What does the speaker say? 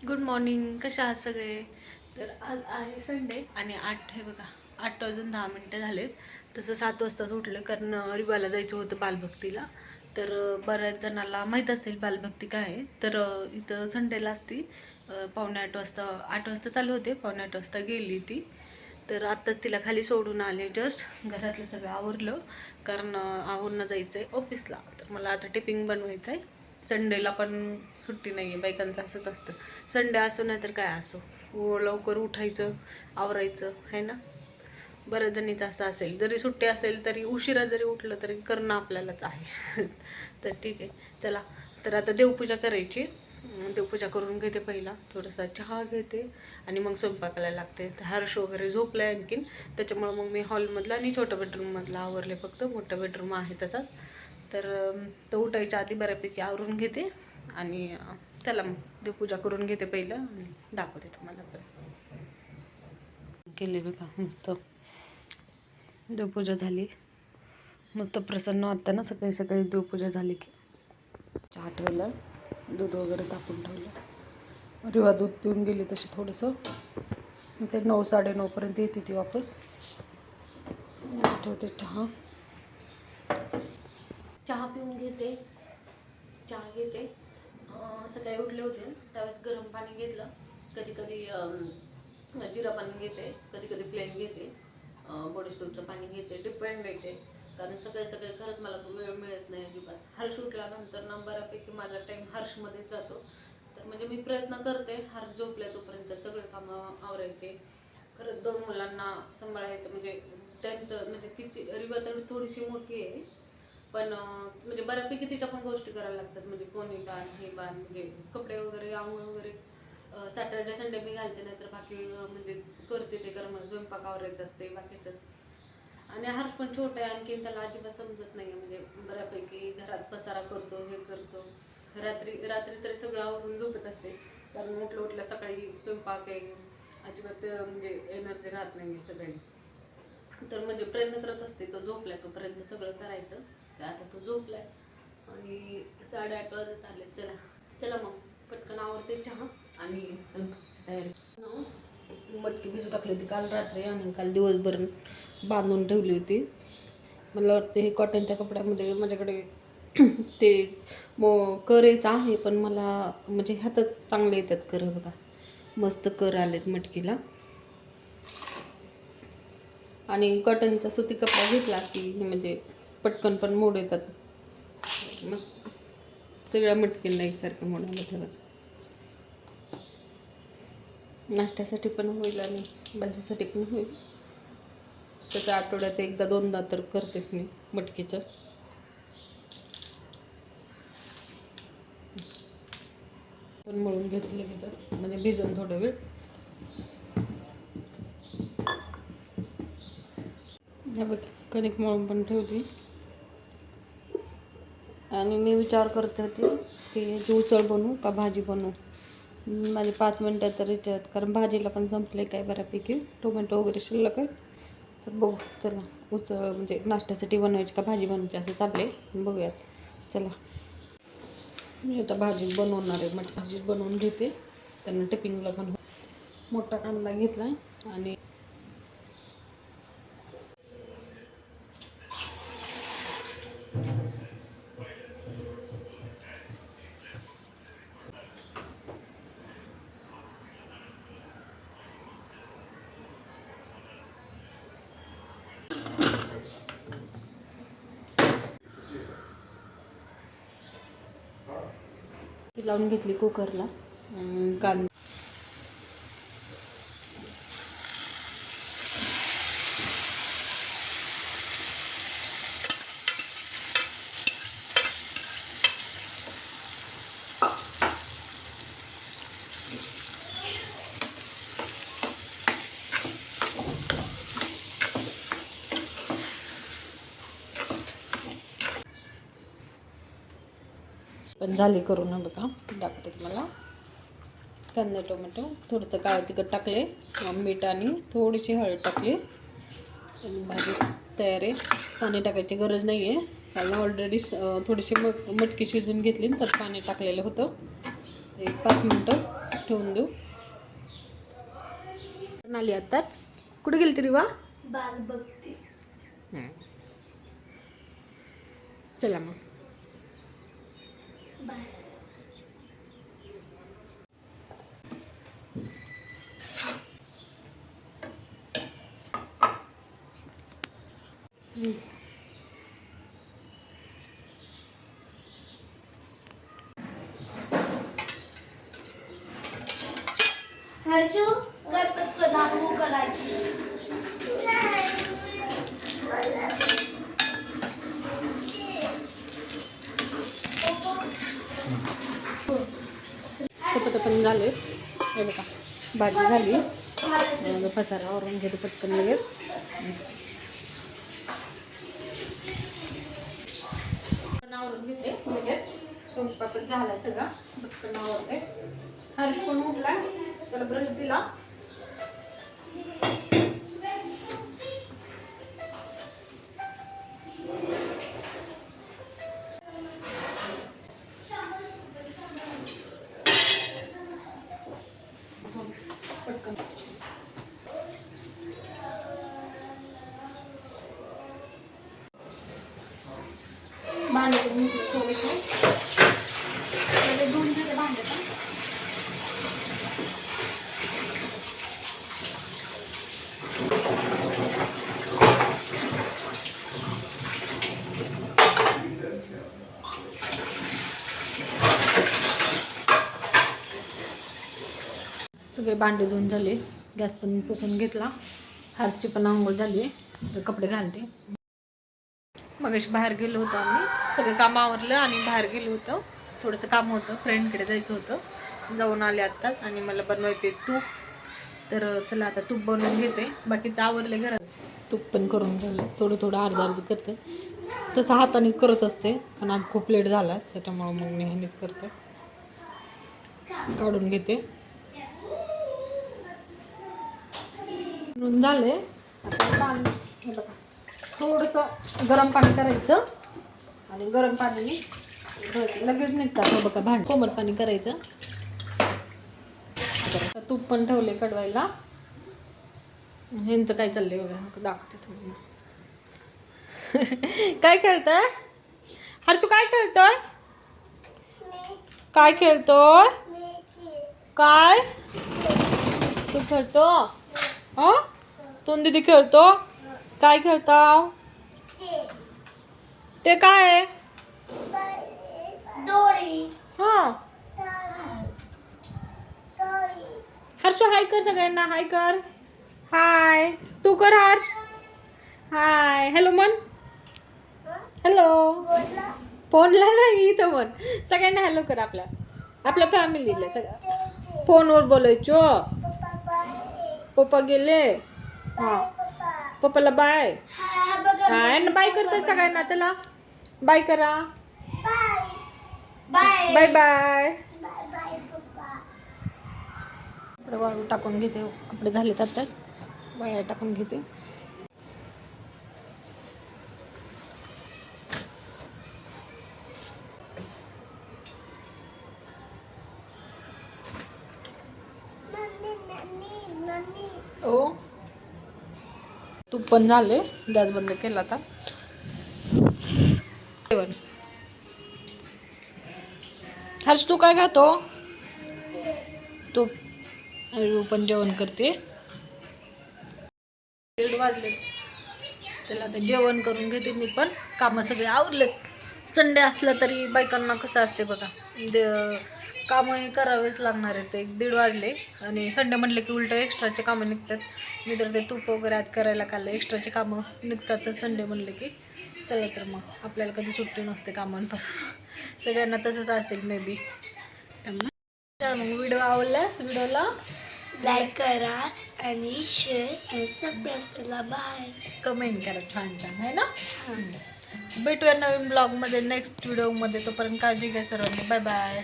Good morning कशा आहात सगळे? तर आज आहे संडे आणि आठ हे बघा आठ वाजून दहा मिनटं झालेत. तसं सात वाजताच उठलं कारण रिबाला जायचं होतं बालभक्तीला. तर बऱ्याच जणाला माहीत असेल बालभक्ती काय आहे. तर इथं संडेला असती. पावणे आठ वाजता आठ वाजता चालू होते. पावणे आठ वाजता गेली ती. तर आत्ताच तिला खाली सोडून आले. जस्ट घरातलं सगळं आवरलं. कारण आवरणं जायचं आहे ऑफिसला तर मला आता टिपिंग बनवायचं आहे संडेला पण सुट्टी नाही आहे बायकांचं असंच असतं. संडे असो नाही तर काय असो. हो, लवकर उठायचं आवरायचं आहे ना? बऱ्याच जणीचं असं असेल. जरी सुट्टी असेल तरी उशिरा जरी उठलं तरी करणं आपल्यालाच आहे. तर ठीक आहे. चला तर आता देवपूजा करायची. देवपूजा करून घेते पहिला. थोडासा चहा घेते आणि मग स्वयंपाकाला लागते. तर हर्ष वगैरे झोपलं आहे आणखीन. त्याच्यामुळं मग मी हॉलमधला आणि छोट्या बेडरूममधला आवरले फक्त. मोठा बेडरूम आहे तसाच. तर तो उठायच्या आधी बऱ्यापैकी आवरून घेते आणि चला मग देवपूजा करून घेते पहिलं आणि दाखवते तुम्हाला पण. केली बघा मस्त. देवपूजा झाली. मस्त प्रसन्न वाटतं ना सकाळी सकाळी देवपूजा झाली की. चहा ठेवला दूध वगैरे तापून ठेवलं. रिवा दूध पिऊन गेली तशी थोडंसं. ते नऊ साडे नऊपर्यंत येते ती वापस. ठेवते चहा. चहा पिऊन घेते. चहा घेते. सकाळी उठले होते. त्यावेळेस गरम पाणी घेतलं. कधी कधी जिरा पाणी घेते. कधी कधी प्लेन घेते बॉडीस्टोपचं पाणी घेते. डिपेंड येते कारण सकाळी सकाळी खरंच मला तो वेळ मिळत नाही अजिबात. हर्ष उठल्यानंतर ना बऱ्यापैकी माझा टाईम हर्षमध्येच जातो. तर म्हणजे मी प्रयत्न करते. हर्ष झोपल्या तोपर्यंत सगळे कामं आवरायचे. खरंच दोन मुलांना सांभाळायचं म्हणजे त्यांचं म्हणजे तिची रिवा तर थोडीशी मोठी आहे. पण म्हणजे बऱ्यापैकी तिच्या पण गोष्टी कराव्या लागतात. म्हणजे कोणी बाण हे बाण म्हणजे कपडे वगैरे आंघोळ वगैरे सॅटर्डे संडे मी घालते नाही तर बाकी म्हणजे करते ते कर्म स्वयंपाक आवरायचं असते बाकीचं. आणि हर्ष पण छोटा आहे आणखीन त्याला अजिबात समजत नाही म्हणजे बऱ्यापैकी घरात पसारा करतो हे करतो. रात्री रात्री तरी सगळं आवरून झोपत असते. कारण उठलं उठलं सकाळी स्वयंपाक आहे. अजिबात म्हणजे एनर्जी राहत नाही सगळ्यांनी तर म्हणजे प्रयत्न करत असते तो झोपलाय तोपर्यंत सगळं करायचं. तर आता तो झोपलाय. आणि साडेआठ वाजत आले. चला. चला मग. पटकन आवडते चहा आणि तयारी. मटकी भिजू टाकली होती काल रात्री आणि काल दिवसभर बांधून ठेवली होती. मला वाटतं हे कॉटनच्या कपड्यामध्ये माझ्याकडे ते मो करेच आहे पण मला म्हणजे ह्यातच चांगले येतात कर बघा. मस्त कर आलेत मटकीला. आणि कॉटनचा सुती कपडा घेतला की म्हणजे पटकन पण मोड येतात. मग सगळ्या मटकेला एकसारखं मोडायला ठेवत नाश्त्यासाठी पण होईल आणि भाजीसाठी पण होईल. त्याचा आठवड्यात एकदा दोनदा तर करतेच मी मटकीचं. पण मळून घेतलं लगेच म्हणजे भिजून थोडा वेळ. ह्या बघ कणिक मळून पण ठेवली. आणि मी विचार करते होते की याची उसळ बनवू का भाजी बनवू? माझे पाच मिनटं तर विचार कारण भाजीला पण संपले काय बऱ्यापैकी. टोमॅटो वगैरे शिल्लक आहे. तर बघू चला उसळ म्हणजे नाश्त्यासाठी बनवायची का भाजी बनवायची असं चालले बघूयात. चला. मी आता भाजी बनवणार आहे. मग भाजी बनवून घेते. त्यांना टिपिंगला पण मोठा कांदा घेतला आणि ती लावून घेतली कुकरला अं, कांदा पण झाली करून ना बघा दाखवते तुम्हाला. कांदा टोमॅटो थोडंसं काळं तिखट टाकले. मीठ आणि थोडीशी हळद टाकली. आणि भाजी तयार आहे. पाणी टाकायची गरज नाही आहे कारण ऑलरेडी थोडीशी मग मटकी शिजून घेतली त्यात पाणी टाकलेलं होतं. एक पाच मिनटं ठेवून देऊ. आली आत्ताच कुठे गेली तरी वा बघते चला मग. हर्षू गणपत कदा करायची. चपात्या पण झाले हे बघा भाजी झाली. पसारा वरून घेते पटकन लगेच. आवरून घेते लगेच. स्वयंपाक झाला सगळा. पटकन आवरते. हर्ष पण उठला त्याला ब्रश दिला. भांडे करून घेतले थोडेसे. पहिले धुवून घेते भांडे पण. सगळे भांडे धुवून झाले. गॅस पण पुसून घेतला. हारची पण आंघोळ झाली. तर कपडे घालते. मग बाहेर गेलो होतो आम्ही. सगळं काम आवरलं आणि बाहेर गेलो होतो. थोडंसं काम होतं. फ्रेंडकडे जायचं होतं. जाऊन आले आत्ताच आणि मला बनवायचे तूप. तर चला आता तूप बनवून घेते. बाकीचं आवरले घरात. तूप पण करून झालं. थोडं थोडं अर्धा अर्ध करते. तसं हाताने करत असते पण आज खूप लेट झाला त्याच्यामुळं मग मी ह्यानेच करते. काढून घेते. म्हणून झाले. आता पाणी थोडंसं गरम पाणी करायचं. आणि गरम पाणी लगेच निघतात हो बघा भांड. कोमट पाणी करायचं. तूप पण ठेवले कडवायला ह्यांचं काय चाललंय बघा दाखवते थोडं काय खेळतोय? हर्षू काय खेळतोय? काय खेळतोय? काय? तू खेळतो? हा? तोंड दिदी खेळतो? काय खेळताव? ते काय आहे? हा. हर्षू हाय कर सगळ्यांना. हाय कर. हाय. तू कर हर्ष. हाय. हॅलो मन. हॅलो. फोनला नाही इथं म्हण सगळ्यांना हॅलो कर आपल्या. आपल्या फॅमिलीला सगळं. फोनवर बोलायचो. पप्पा गेले. हा. पप्पाला बाय. हाय ना बाय करतात सगळ्यांना. चला बाय करा. बाय. बाय. Bye bye. वाळू टाकून घेते कपडे झाले तर वाळ्या टाकून घेते मम्मी मम्मी मम्मी हो तूप पण झाले. गॅस बंद केला आता. जेवण. हर्ष तू काय खातो? तू पण जेवण करते. दीड वाजले. चला आता जेवण करून घेते मी पण. कामं सगळे आवडले संडे असलं तरी बायकांना कसं असते बघा. दे- कामं हे करावेच लागणार आहेत. एक दीड वाजले आणि संडे म्हटलं की उलट एक्स्ट्राचे कामं निघतात. मी तर ते तूप वगैरे आज करायला काढलं एक्स्ट्राचे कामं निघतात तर संडे म्हणले की चला तर मग आपल्याला कधी सुट्टी नसते कामांपासून सगळ्यांना तसंच असेल मे बी त्यामुळे मग व्हिडिओ आवडल्यास व्हिडिओला लाईक करा आणि शेअर आणि सबस्क्राईब करा. बाय कमेंट करा छान छान. आहे ना? भेटूया नवीन ब्लॉगमध्ये नेक्स्ट व्हिडिओमध्ये तोपर्यंत काळजी घ्या सर्वांनी. Bye bye